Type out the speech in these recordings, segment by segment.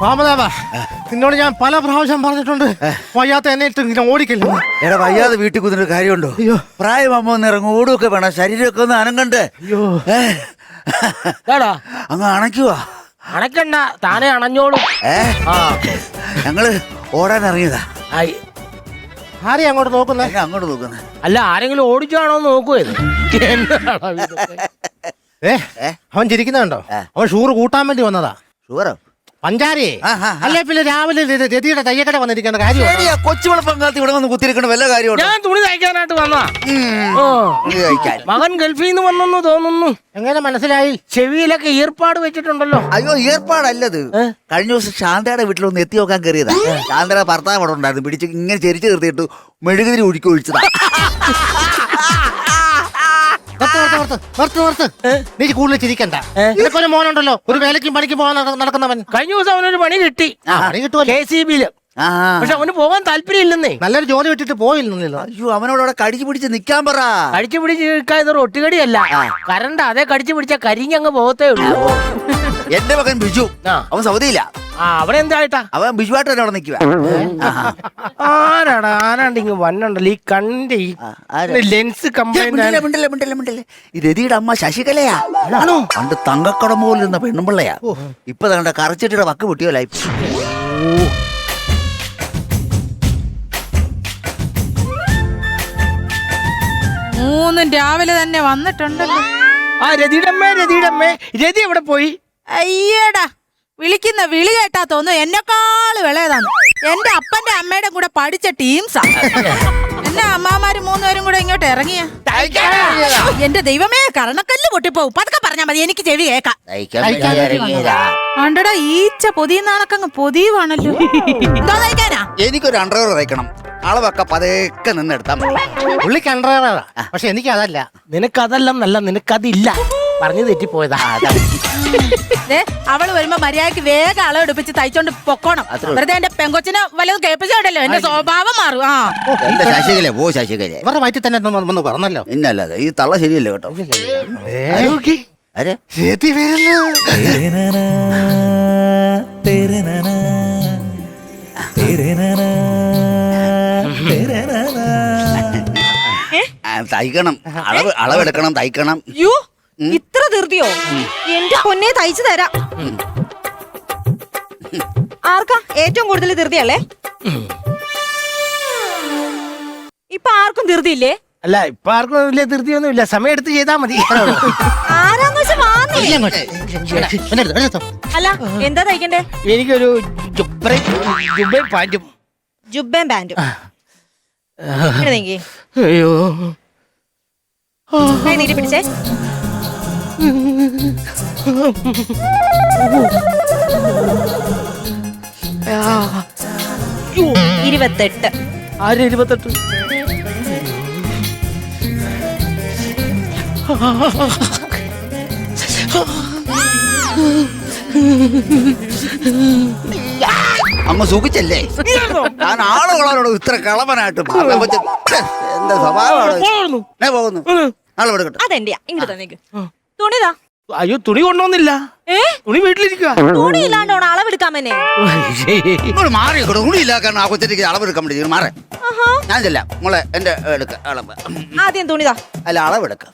വാമദേവ നിന്നോട് ഞാൻ പല പ്രാവശ്യം പറഞ്ഞിട്ടുണ്ട്. വയ്യാത്ത എന്നെ ഇട്ട് ഇങ്ങനെ ഓടിക്കില്ല? എടാ വയ്യാതെ വീട്ടിൽ കുതിരൊരു കാര്യമുണ്ടോ? അയ്യോ. പ്രായമാകുമ്പോ ഒന്ന് ഇറങ്ങും ഓടുമൊക്കെ വേണം ശരീരമൊക്കെ ഒന്ന് അനങ്ങണ്ട്? അയ്യോ. ഏടാ അങ്ങ് അണയ്ക്കുവാ. അണക്കണ്ട താനെ അണഞ്ഞോളൂ. ഏ? ആ. ഞങ്ങൾ ഓടാൻ ഇറങ്ങിയതാ. ആയി. ആരെയാ അങ്ങോട്ട് നോക്കുന്നേ? അങ്ങോട്ട് നോക്കുന്നേ. അല്ല ആരെങ്കിലും ഓടിച്ചാണോ നോക്കുവത് ഇത്? ഏ? അവൻ ചിരിക്കുന്നുണ്ടോ? അവൻ ഷൂറ് കൂട്ടാൻ വേണ്ടി വന്നതാ. ഷുഗറോ പഞ്ചാരി. അല്ലേ പിന്നെ രാവിലെ രതിയുടെ തയ്യക്കട വന്നിരിക്കേണ്ട കാര്യം ശരിയാ കൊച്ചുവള പങ്കാളത്ത് ഇവിടെ വന്ന് കുത്തിരിക്കണ വല്ല കാര്യം ഞാൻ തുണി തയ്ക്കാനായിട്ട് വന്ന. മകൻ ഗൾഫിൽ നിന്ന് വന്നെന്ന് തോന്നുന്നു. എങ്ങനെ മനസ്സിലായി? ചെവിയിലൊക്കെ ഈർപ്പാട് വെച്ചിട്ടുണ്ടല്ലോ. അയ്യോ ഏർപ്പാടല്ലത് കഴിഞ്ഞ ദിവസം ശാന്തയുടെ വീട്ടിൽ ഒന്ന് എത്തി നോക്കാൻ കയറിയതാ. ശാന്തയുടെ ഭർത്താവ് അവിടെ ഉണ്ടായിരുന്നു. പിടിച്ച് ഇങ്ങനെ ചെരിച്ചു നിർത്തിയിട്ട് മെഴുകുതിരി ഒഴുക്കി ഒഴിച്ചതാ. നീ കൂടുതൽ ചിരിക്കണ്ട. നിനക്കൊരു മോനുണ്ടല്ലോ ഒരു വേലയ്ക്കും പണിക്ക് പോകാൻ നടക്കുന്നവൻ. കഴിഞ്ഞ ദിവസം അവനൊരു പണി കിട്ടി. പണി കിട്ടുമല്ലോ. കെ സി ബിയിൽ. പക്ഷെ അവന് പോകാൻ താല്പര്യമില്ലെന്നേ. നല്ലൊരു ജോലി വിട്ടിട്ട് പോയില്ലെന്നല്ലോ അയ്യോ അവനോട് അവിടെ കടിച്ചു പിടിച്ച് നിക്കാൻ പറ. കടിച്ചു പിടിച്ച് നിൽക്കാൻ ഇതൊരു ഒട്ടുകടിയല്ല കരണ്ട അതേ കടിച്ചു പിടിച്ച കരിഞ്ഞങ്ങ് പോകത്തേ ഉള്ളൂ. എന്റെ മകൻ ബിജു. അവൻ സൗദിയില്ല ആ അവിടെ എന്തായിട്ടാ അവൻ ബിജുവായിട്ട് അവിടെ നിൽക്കുക ആരാടാ? ആരാണ്ട് ഇങ്ങ് വന്നുണ്ടല്ലോ? ഈ കണ്ടി ഈ ലെൻസ് കംപ്ലൈന്റ് മിണ്ടല്ലേ മിണ്ടല്ലേ മിണ്ടല്ലേ രതിയുടെ അമ്മ ശശികലയാ. ആണോ? പണ്ട് തങ്കക്കടം പോലെ ഇരുന്ന പെണ്ണുമ്പിള്ളയാ. ഇപ്പൊ തങ്ങളുടെ കറച്ചിട്ടിയുടെ വക്ക് പൊട്ടിയോലായി മൂന്നും രാവിലെ തന്നെ വന്നിട്ടുണ്ടല്ലോ. ആ രതിയുടെ രതിയുടെ രതി എവിടെ പോയി? അയ്യടാ. വിളിക്കുന്ന വിളി കേട്ടാ തോന്നുന്നു എന്നെക്കാൾ വിളയതാണ് എന്റെ അപ്പന്റെ അമ്മയുടെ കൂടെ പഠിച്ച ടീംസാ. എന്നെ അമ്മാമാര് മൂന്നുപേരും കൂടെ ഇങ്ങോട്ട് ഇറങ്ങിയ? എന്റെ ദൈവമേ കരണക്കല്ല് പൊട്ടിപ്പോവും. പതുക്കെ പറഞ്ഞാ മതി എനിക്ക് ചെവി കേക്കാം ആണ്ടടാ ഈച്ച പൊതിയുന്നാണക്കങ്ങ് പൊതിയുവാണല്ലോ. എന്തോ തയ്ക്കാനാ? എനിക്കൊരു അണ്ടർവെയർ തയ്ക്കണം. അളവൊക്കെ പതേക്കെ നിന്നെടുത്താൽ മതി. പുള്ളി കണ്ടറാ പക്ഷെ എനിക്ക് അതല്ല നിനക്കതെല്ലാം. നല്ല നിനക്കതില്ല പറഞ്ഞു തെറ്റിപ്പോയതാ. ദേ, അവൾ വരുമ്പോ മര്യാദയ്ക്ക് വേഗം അളവെടുപ്പിച്ച് തയ്ച്ചോണ്ട് പൊക്കോണം. വെറുതെ എന്റെ പെങ്കൊച്ചിനെ വല്ലതും കേൾപ്പിച്ചോണ്ടല്ലോ? എന്റെ സ്വഭാവം മാറും. ആ. ശശികല പോ ശശികല. ഇവരുടെ വയറ്റിൽ തന്നെ ഒന്ന് വന്ന് പറഞ്ഞല്ലോ ഇന്നല്ലാതെ ഈ തള്ള ശരിയല്ലേ കേട്ടോ? അരെ തയ്ക്കണം. അളവ് അളവെടുക്കണം തയ്ക്കണം. യോ. ഇത്ര ധൃതിയോ? എന്റെ പൊന്നെ തയ്ച്ചു തരാം. ആർക്കാ ഏറ്റവും കൂടുതൽ ധൃതിയല്ലേ? ഇപ്പൊ ആർക്കും ധൃതിയില്ലേ? അല്ല ഇപ്പൊ ആർക്കും വലിയ ധൃതിയൊന്നും ഇല്ല സമയം എടുത്ത് ചെയ്താ മതി. ആരാന്ന് വെച്ചാ വാന്നേ ഇല്ല അങ്ങോട്ട്. എടുത്തോ, എടുത്തോ. അല്ല എന്താ തയ്ക്കണ്ടേ? എനിക്കൊരു ജുബ്ബയും ജുബ്ബയും പാന്റും ജുബേം പാന്റും അയ്യോ. നീട്ടി പിടിച്ചേ. ഇരുപത്തെട്ട്. ആര് ഇരുപത്തെട്ട്? അങ്ങ് സുഖിച്ചല്ലേ ഞാൻ ആളുകളോട് ഇത്ര കളവനായിട്ട് എന്താ സ്വഭാവമാണ് അതെന്റെ ഞാൻ പോകുന്നു? അതെന്റെയാ? ഇങ്ങോട്ട് തന്നേക്ക്. തുണിതാ? അയ്യോ തുണി കൊണ്ടുവന്നില്ല. ഏ? തുണി വീട്ടിലിരിക്കുക തുണി ഇല്ലാണ്ടോണം അളവെടുക്കാമെന്നെ ഇങ്ങോട്ട് മാറി ഉണിയില്ല കാരണം ആ കൊച്ചിലേക്ക് അളവെടുക്കാൻ പറ്റി മാറേ. ആഹാ. ഞാൻ ചെല്ലാം. മോളെ എന്റെ എടുക്ക അളവ്. ആദ്യം തുണിതാ. അല്ല അളവെടുക്കാം.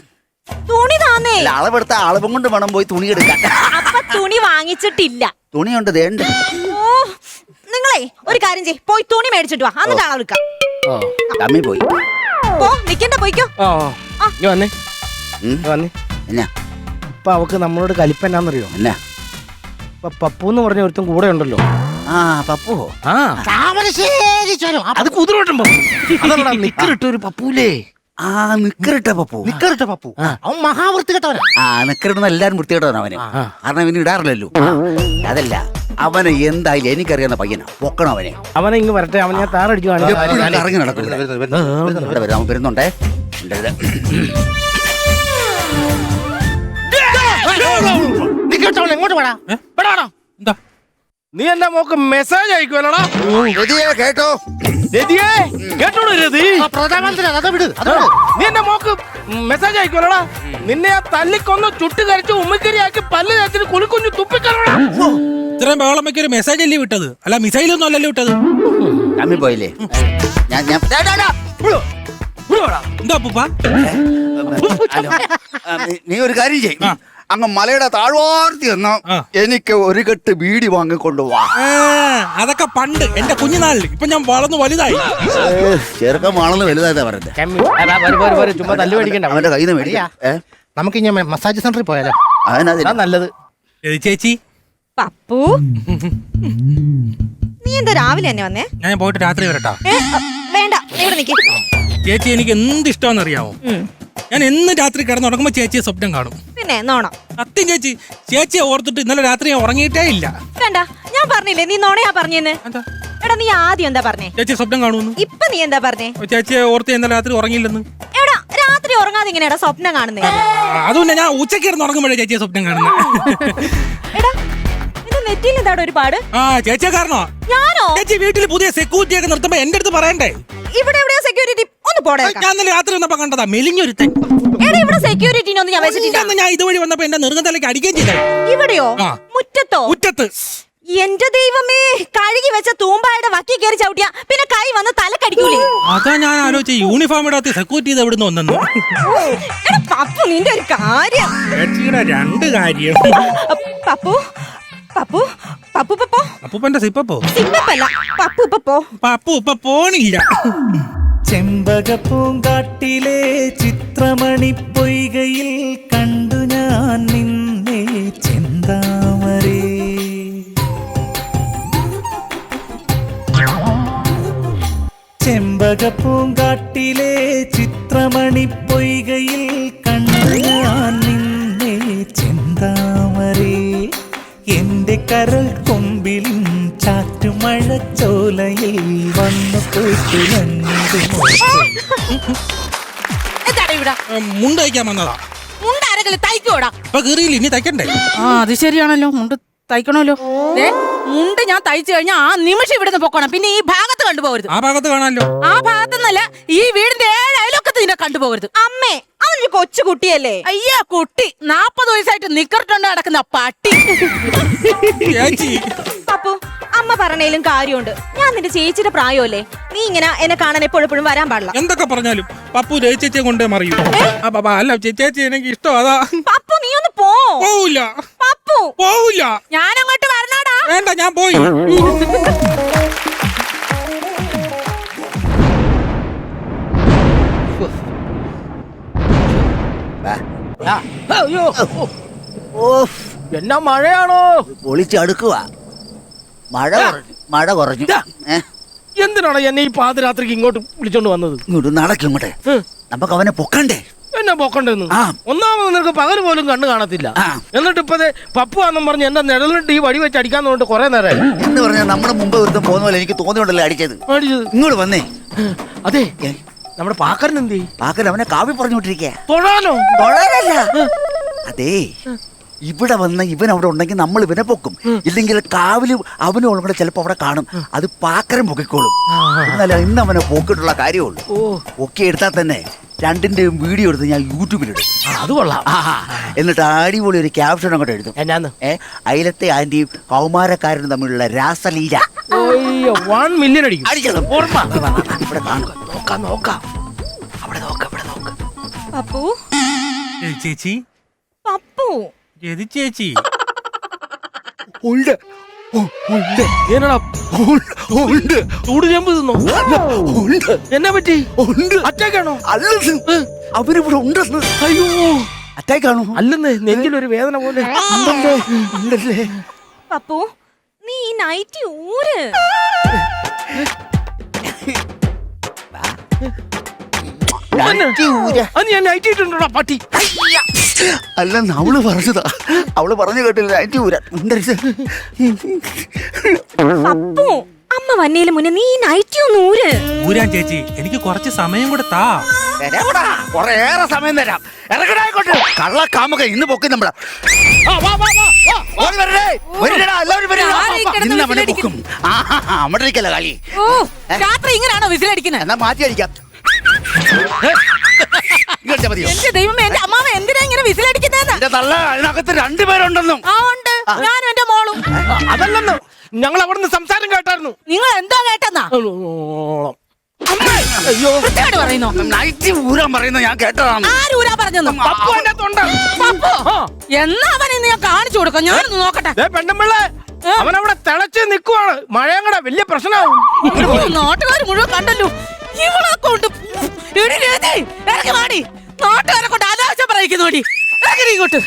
തുണി താന്നേ അല്ല അളവെടുത്ത അളവും കൊണ്ട് വേണം പോയി തുണി എടുക്കാൻ. അപ്പൊ തുണി വാങ്ങിച്ചിട്ടില്ല. തുണിയുണ്ട് ദേണ്ട് ഓ നിങ്ങളെ ഒരു കാര്യം ചെയ് പോയി തുണി മേടിച്ചിട്ട് വാ. എന്നിട്ട് അളവെടുക്കാം. തമ്മി പോയി. പോ നിക്കണ്ട പോയിക്കോ. വന്നേ. വന്നേ. എന്നാ? ഇപ്പൊ അവക്ക് നമ്മളോട് കലിപ്പന്നാന്നറിയോ എന്നാ? ഇപ്പൊ പപ്പു എന്ന് പറഞ്ഞ ഒരുത്തും കൂടെ ഉണ്ടല്ലോ. ആ പപ്പു ആ. താമരശ്ശേരി ചുരം. അത് കുതിരോട്ടുമ്പോ അതല്ലടാ നിക്കറിട്ട് ഒരു പപ്പൂലേ ആ നിക്കറിട്ട പപ്പു. നിക്കറിട്ട പപ്പു. അവൻ മഹാവൃത്തി കെട്ടവനാ ആ നിക്കറിടുന്ന എല്ലാരും വൃത്തി കെട്ടവനാ അവന് കാരണം ഇവന് ഇടാറില്ലല്ലോ. അതല്ല അവനെ എന്തായാലും എനിക്കറിയാവുന്ന പയ്യനാ. പൊക്കണം അവനെ. അവനെ ഇങ്ങ് വരട്ടെ അവൻ ഞാൻ എപ്പോഴും കാണിച്ചു ഇറങ്ങി നടക്കും ഇവിടെ. ഇവിടെ വരും, അവൻ വരുന്നുണ്ടേ ഉണ്ട് എങ്ങോട്ട് വേടാ. എന്താ? നീ എന്റെ മോക്ക് മെസ്സേജ് അയക്കുമല്ലോടാ രതിയെ കേട്ടോ. രതിയേ? കേട്ടോളൂ രതി. ആ പ്രധാനമന്ത്രി അത് വിട് നീ എന്റെ മോക്ക് മെസ്സേജ് അയക്കുമല്ലോടാ നിന്നെ ആ തല്ലിക്കൊന്ന് ചുട്ട് കരിച്ച് ഉമ്മിക്കരിയാക്കി പല്ല് തേച്ചിട്ട് കുളിക്കുഞ്ഞു തുപ്പിക്കല്ലോടാ ഇത്രയും ബഹളം വെക്കൊരു മെസ്സേജ് അല്ലേ വിട്ടത്? അല്ല മിസൈൽ ഒന്നും അല്ലല്ലോ വിട്ടത്? ചമ്മി പോയില്ലേ? ഞാൻ ഞാൻ. എന്താ അപ്പൂപ്പ? നീ- നീ ഒരു കാര്യം ചെയ്യും. അങ്ങ് മലയുടെ താഴ്വാർത്തി എന്ന്. എനിക്ക് ഒരു കെട്ട് ബീഡി വാങ്ങിക്കൊണ്ട് വാ. അതൊക്കെ പണ്ട് എന്റെ കുഞ്ഞുനാളിൽ ഇപ്പൊ ഞാൻ വളർന്നു വലുതായി. ചെറുക്കം വളർന്ന് വലുതായതാ പറയുന്നത് ചമ്മി. തല്ലു മേടിക്കണ്ട. അവന്റെ കയ്യിൽ നിന്ന് നമുക്ക് ഇനി മസാജ് സെന്ററിൽ പോയാലോ? അതിനാ അതാ നല്ലത്. ചേച്ചി. പപ്പു നീ എന്താ രാവിലെ തന്നെ വന്നേ? ഞാൻ പോയിട്ട് രാത്രി വരട്ടാ. വേണ്ട ഇവിടെ ചേച്ചി എനിക്ക് എന്ത് ഇഷ്ടമാണെന്ന് അറിയാമോ ഉം. ഞാൻ എന്ന് രാത്രി കിടന്നുറങ്ങുമ്പോ ചേച്ചിയെ സ്വപ്നം കാണും. പിന്നെ നോണം? സത്യം ചേച്ചി ചേച്ചിയെ ഓർത്തിട്ട് ഇന്നലെ രാത്രി ഞാൻ ഉറങ്ങിയിട്ടേ ഇല്ല. വേണ്ട ഞാൻ പറഞ്ഞില്ലേ നീ നോണയാ പറഞ്ഞേന്ന്? എന്താ? എടാ നീ ആദ്യം എന്താ പറഞ്ഞേ? ചേച്ചി സ്വപ്നം കാണുമെന്ന്? ഇപ്പൊ നീ എന്താ പറഞ്ഞേ? ചേച്ചിയെ ഓർത്ത് ഇന്നലെ രാത്രി ഉറങ്ങിയില്ലെന്ന്? എടാ രാത്രി ഉറങ്ങാതെ ഇങ്ങനെയാടാ സ്വപ്നം കാണുന്നേ? അതുകൊണ്ട് ഞാൻ ഉച്ചയ്ക്ക് കിടന്ന് ഉറങ്ങുമ്പോഴേ ചേച്ചിയെ സ്വപ്നം കാണുന്നത് എടാ ഇത് നെറ്റിയിൽ എന്താടാ ഒരു പാട് ആ ചേച്ചിയെ കാരണോ ഞാനോ? ചേച്ചി വീട്ടിൽ പുതിയ സെക്യൂരിറ്റി ഒക്കെ നിർത്തുമ്പോ എന്റെ അടുത്ത് പറയണ്ടേ? ഇവിടെ എവിടെയാ സെക്യൂരിറ്റി ഒന്ന് പോടേക്കാം ഞാൻ ഇന്നലെ രാത്രി വന്നപ്പോ കണ്ടതാ മെലിഞ്ഞൊരുത്തൻ. എടാ ഇവിടെ സെക്യൂരിറ്റിനൊന്നും ഞാൻ വെച്ചിട്ടില്ല ഇല്ലെന്ന് ഞാൻ ഇതുവഴി വന്നപ്പോ എന്റെ നെറുകത്തലേക്ക് അടിക്കുകയും ചെയ്തേ. ഇവിടെയോ? ആ. മുറ്റത്തോ? മുറ്റത്ത്. എന്റെ ദൈവമേ കഴുകി വെച്ച തൂമ്പായുടെ വക്കി കയറി ചവിട്ടിയ പിന്നെ കൈ വന്ന് തലക്കടിക്കൂലേ അതാ ഞാൻ ആലോചിച്ച യൂണിഫോം ഇടാത്ത സെക്യൂരിറ്റി ഇത് എവിടുന്ന് വന്നെന്ന്? എടാ പപ്പു നിന്റെ ഒരു കാര്യം. ചേച്ചിയുടെ രണ്ട് കാര്യം. പപ്പു പപ്പു പപ്പു പപ്പോ അപ്പൂപ്പന്റെ സിപ്പപ്പോ? സിപ്പല്ല പപ്പു പപ്പോ പപ്പു ഇപ്പൊ പോണില്ല. ചെമ്പകപ്പൂങ്കാട്ടിലെ ചിത്രമണി പൊയ്കയിൽ കണ്ടു ഞാൻ നിന്നെ ചെന്താമരേ. ചെമ്പകപ്പൂങ്കാട്ടിലെ ചിത്രമണി പൊയ്കയിൽ കണ്ടു ഞാൻ നിന്നെ ചെന്താമരേ. എന്റെ കരൾ കൊമ്പിലും ചാറ്റുമഴച്ചോലയിൽ വന്നു പോയിട്ടുലഞ്ഞു എന്താണ് ഇവിടെ? മുണ്ട് തയ്ക്കാൻ വന്നതാ. മുണ്ടാരെങ്കിലും തയ്ക്കോടാ ഇപ്പൊ കീറിയില്ല ഇനി തയ്ക്കണ്ടേ? ആ അത് ശരിയാണല്ലോ. മുണ്ട് തയ്ക്കണമല്ലോ. ദേ, മുണ്ട് ഞാൻ തയ്ച്ചു കഴിഞ്ഞാൽ ആ നിമിഷം ഇവിടുന്ന് പൊക്കണം. പിന്നെ ഈ ഭാഗത്ത് കണ്ടുപോകരുത്. ആ ഭാഗത്ത് കാണാമല്ലോ. ആ ഭാഗത്തുനിന്നല്ല ഈ വീടിന്റെ ഏഴ് അയലൊക്കത്ത് നിന്നെ കണ്ടുപോകരുത്. അമ്മേ അവനൊരു കൊച്ചു കുട്ടിയല്ലേ? അയ്യാ കുട്ടി. നാപ്പത് വയസ്സായിട്ട് നിക്കറിട്ടുണ്ട് നടക്കുന്ന പട്ടി? ചേച്ചി. അമ്മ പറഞ്ഞാലും കാര്യമുണ്ട്. ഞാൻ നിന്റെ ചേച്ചിയുടെ പ്രായമല്ലേ? നീ ഇങ്ങനെ എന്നെ കാണാൻ എപ്പോഴും വരാൻ പാടില്ല. എന്തൊക്കെ പറഞ്ഞാലും പപ്പു ചേച്ചിയെ കൊണ്ടേ മറിയൂ. അല്ല ചേച്ചി എനിക്ക് ഇഷ്ടം അതാ. പപ്പു നീ ഒന്ന് പോ. പോവില്ല പപ്പു. പോവില്ല ഞാനങ്ങോട്ട് വരണോടാ. വേണ്ട ഞാൻ പോയി. എന്നാ മഴയാണോ? പൊളിച്ചടുക്കുക മഴ കുറഞ്ഞു മഴ കുറഞ്ഞു. ഏ? എന്തിനാണ് എന്നെ ഈ പാതിരാത്രിക്ക് ഇങ്ങോട്ട് വിളിച്ചോണ്ട് വന്നത്? ഇങ്ങോട്ട് നടക്കും ഇങ്ങോട്ടെ. നമുക്ക് അവനെ പൊക്കണ്ടേ? എന്നെ പോക്കണ്ടെന്ന്? ആ. ഒന്നാമത് നിനക്ക് പകൽ പോലും കണ്ണു കാണത്തില്ല. ആ. എന്നിട്ട് ഇപ്പതേ പപ്പു ആണെന്നും പറഞ്ഞ് എന്റെ നിഴലിട്ട് ഈ വടി വെച്ച് അടിക്കാൻ തോന്നിട്ട് കുറെ നേരം എന്ന് പറഞ്ഞാൽ നമ്മുടെ മുമ്പ് ഒരുത്തം പോകുന്ന പോലെ എനിക്ക് തോന്നിയുണ്ടല്ലോ അടിച്ചത്? അടിച്ചത്. ഇങ്ങോട്ട് വന്നേ. അതെ. ഏ, നമ്മുടെ പാക്കരൻ എന്ത് ചെയ്യും? പാക്കൽ അവനെ കാവ്യ പറഞ്ഞു വിട്ടിരിക്കുക തൊഴാനോ? തൊഴാനല്ല. അതേ. ഇവിടെ വന്ന ഇവൻ അവിടെ ഉണ്ടെങ്കിൽ നമ്മൾ ഇവനെ പൊക്കും. ഇല്ലെങ്കിൽ കാവിൽ അവനും അവളും കൂടെ ചിലപ്പോ അവിടെ കാണും. അത് പാക്കരം പൊക്കിക്കോളും. എന്നല്ല ഇന്ന് അവനെ പോക്കിട്ടുള്ള കാര്യമുള്ളൂ. പൊക്കി എടുത്താൽ തന്നെ രണ്ടിന്റെയും വീഡിയോ എടുത്ത് ഞാൻ യൂട്യൂബിലിടും അത് കൊള്ളാം. എന്നിട്ട് അടിപൊളി ഒരു ക്യാപ്ഷൻ അങ്ങോട്ട് എഴുതും. എന്നാന്ന്? ഏ അയലത്തെ ആന്റിയും കൗമാരക്കാരനും തമ്മിലുള്ള രാസലീല. മില്യൺ അടിക്കും. അടിക്കണം. ഓർമ്മ. ഇവിടെ കാണും നോക്കാം നോക്കാം. അവിടെ നോക്ക് അവിടെ നോക്ക്. പപ്പു ഏ, ചേച്ചി. പപ്പു ഏത് ചേച്ചി. ഉണ്ട് എന്നെ പറ്റി? ഉണ്ട് അറ്റാക്കാണോ? അല്ലെന്ന് അവരിവിടെ ഉണ്ടെന്ന് അയ്യോ. അറ്റാക്കാണോ? അല്ലെന്ന് നെഞ്ചിലൊരു വേദന പോലെ. ഉണ്ടല്ലേ ഉണ്ടല്ലേ? നീ ഈ നൈറ്റി ഊര്. ഞാൻ നൈറ്റ് ഇട്ടുണ്ടോടാ പട്ടി. അല്ല അവൾ പറഞ്ഞതാ. അവൾ പറഞ്ഞു കേട്ടില്ല. നൈറ്റി ഊരാ. പപ്പു അമ്മ വന്നേലും മുന്നേ നീ നൈറ്റി ഒന്ന് ഊര്. ഊരാൻ ചേച്ചി എനിക്ക് കുറച്ച് സമയം കൂടെ താ. തരാമടാ കുറേയേറെ സമയം തരാം. ഇറങ്ങടായിക്കോട്ടെ കള്ള കാമുക ഇന്ന് പൊക്കി. നമ്മളെ രാത്രി ഇങ്ങനെയാണോ വിസിലടിക്കുന്നത് എന്നാ മാറ്റി അടിക്കാം. എന്റെ ദൈവമേ എന്റെ അമ്മാവ എന്തിനാ ഇങ്ങനെ വിസിലടിക്കുന്നതെന്ന്? എന്റെ തള്ള അതിനകത്ത് രണ്ടുപേരുണ്ടെന്നും ആ ഉണ്ട്. ഞാനും എന്റെ മോളും. അതല്ലെന്ന്. ഞങ്ങൾ അവിടുന്ന് സംസാരം കേട്ടായിരുന്നു. നിങ്ങൾ എന്തോ കേട്ടെന്നാ വൃത്തികേട് പറയുന്നോ? നൈറ്റ് ഊരാൻ പറയുന്നത് ഞാൻ കേട്ടതാണ്. ആരൂരാ പറഞ്ഞെന്നു? പപ്പു എന്നാ അവനെ ഇന്ന് ഞാൻ കാണിച്ചു കൊടുക്കാം? ഞാനൊന്ന് നോക്കട്ടെ. ദേ പെണ്ണുമ്പിള്ളേ അവിടെ തിളച്ച് നിക്കുവാണ്. മഴയും കൂടെ വലിയ പ്രശ്നമാവും. നാട്ടുകാർ മുഴുവൻ കണ്ടല്ലോ. ഇവളെ കൊണ്ട് ഇറങ്ങി വാടി. നാട്ടുകാരെ കൊണ്ട് അനാവശ്യം പറയിക്കുന്നോടി ഇറങ്ങി ഇങ്ങോട്ട്.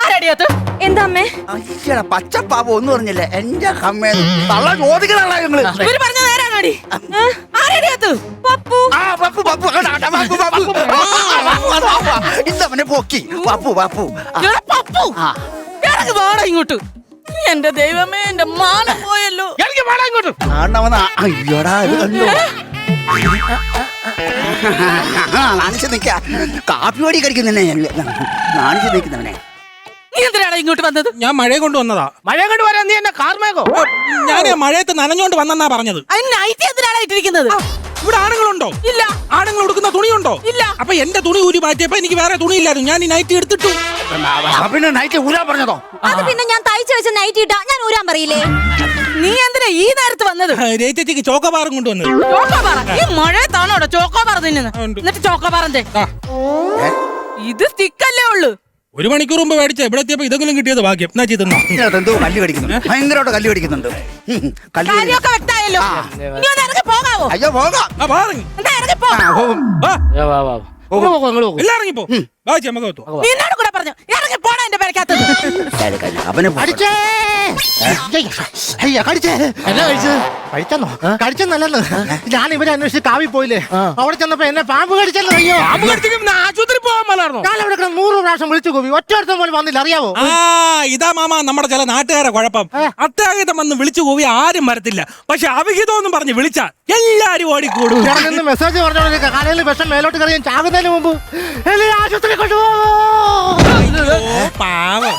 ആരടിയത്ത് എന്താ അമ്മേ? അയ്യടാ പച്ചപ്പാപ്പ ഒന്നും പറഞ്ഞില്ല എന്റെ തള്ള ഇവർ പറഞ്ഞ ആരടിയത്ത് പപ്പു. ആ പപ്പു പപ്പു. എടാ, എടാ, പപ്പു പപ്പു. ഇന്നവനെ പൊക്കി. പപ്പു പപ്പു. ആ, എടാ പപ്പു. ആ. വാടാ ഇങ്ങോട്ട്. എന്റെ ദൈവമേ എന്റെ മാനം പോയല്ലോ. എനിക്ക് വാടാ ഇങ്ങോട്ട്. കാണവന അയ്യോടാ ഇത് കണ്ടോ? നാണിച്ച് നിക്ക. കാപ്പി പൊടി കടിക്കുന്നേ നാണിച്ച് നിൽക്കുന്നവനെ. നീ എന്തിനാണ് ഇങ്ങോട്ട് വന്നത്? ഞാൻ മഴയെ കൊണ്ട് വന്നതാ. മഴ കൊണ്ട് വരാൻ നീ എന്നെ കാർമേകോ ഞാൻ മഴയത്ത് നനഞ്ഞോണ്ട് വന്നെന്നാ പറഞ്ഞത്. അതിന് നൈറ്റ് എന്തിനാണ് ഇട്ടിരിക്കുന്നത്? ഇവിടെ ആണുങ്ങളുണ്ടോ? ഇല്ല. ആണുങ്ങൾ ഉടുക്കുന്ന തുണിയുണ്ടോ? ഇല്ല. അപ്പൊ എന്റെ തുണി ഊരി മാറ്റിയപ്പോ എനിക്ക് വേറെ തുണിയില്ലായിരുന്നു. ഞാൻ ഈ നൈറ്റ് എടുത്തിട്ടു. പിന്നെ നൈറ്റ് ഊരാൻ പറഞ്ഞതോ? അത് പിന്നെ ഞാൻ തയ്ച്ചു വെച്ച നൈറ്റ് ഇട്ടാ ഞാൻ ഊരാൻ പറയില്ലേ? നീ എന്തിനാ ഈ നേരത്ത് വന്നത്? രേച്ചേച്ചിക്ക് ചോക്കോബാറും കൊണ്ടുവന്നത്. ചോക്കോബാറ? ഈ മഴയത്താണോടോ ചോക്കോബാർ തിന്നുന്നത്. എന്നിട്ട് ചോക്കോബാറിന്റെ ഇത് സ്റ്റിക്കല്ലേ ഉള്ളു. ഒരു മണിക്കൂർ മുമ്പ് മേടിച്ച ഇവിടെ എത്തിയപ്പോ ഇതെങ്കിലും കിട്ടിയത് ഭാഗ്യം. എന്നാ ചെയ്തെന്നോ എന്തോ കല്ല് കടിക്കുന്നുണ്ട്. ഭയങ്കരമായിട്ട് കല്ല് കടിക്കുന്നുണ്ട്. കാര്യമൊക്കെ വ്യക്തമായല്ലോ. ഇനി ഒന്ന് ഇറങ്ങി പോകാവോ? അയ്യോ പോകാം. എന്താ ഇറങ്ങി പോ എല്ലാം ഇറങ്ങിപ്പോ. വായിച്ചു നമുക്ക് കൂടെ പറഞ്ഞു? ഇറങ്ങി പോണ എന്റെ പേരക്കകത്ത്. അവനെ അടിച്ചേ അയ്യ കടിച്ചേ. എന്നാ കഴിച്ചത്? കഴിച്ചെന്നോ? കഴിച്ചെന്നല്ലെന്ന് ഞാൻ ഇവരെ അന്വേഷിച്ച് കാവി പോയില്ലേ? അവിടെ ചെന്നപ്പോ എന്നെ പാമ്പ് കടിച്ചല്ലോ അയ്യോ പാമ്പ് കടിച്ചിട്ട് അവിടെ കിടന്ന് നൂറ് പ്രാവശ്യം വിളിച്ചു കൂവി ഒറ്റ പോലും വന്നില്ല. അറിയാവോ? ആ ഇതാ മാമ നമ്മുടെ ചില നാട്ടുകാരെ കുഴപ്പം. അത്യാഹിതം വന്ന് വിളിച്ചു കൂവി ആരും വരത്തില്ല. പക്ഷെ അവിഹിതം എന്ന് പറഞ്ഞ് വിളിച്ചാ എല്ലാരും ഓടിക്കൂടും. നിന്ന് മെസ്സേജ് പറഞ്ഞോണ്ട് കാലയിൽ വിഷം മേലോട്ട് കറിയാൻ ചാകുന്നതിന് മുമ്പ് എന്നെ ആശുപത്രി കൊണ്ടുപോകും. പാവം.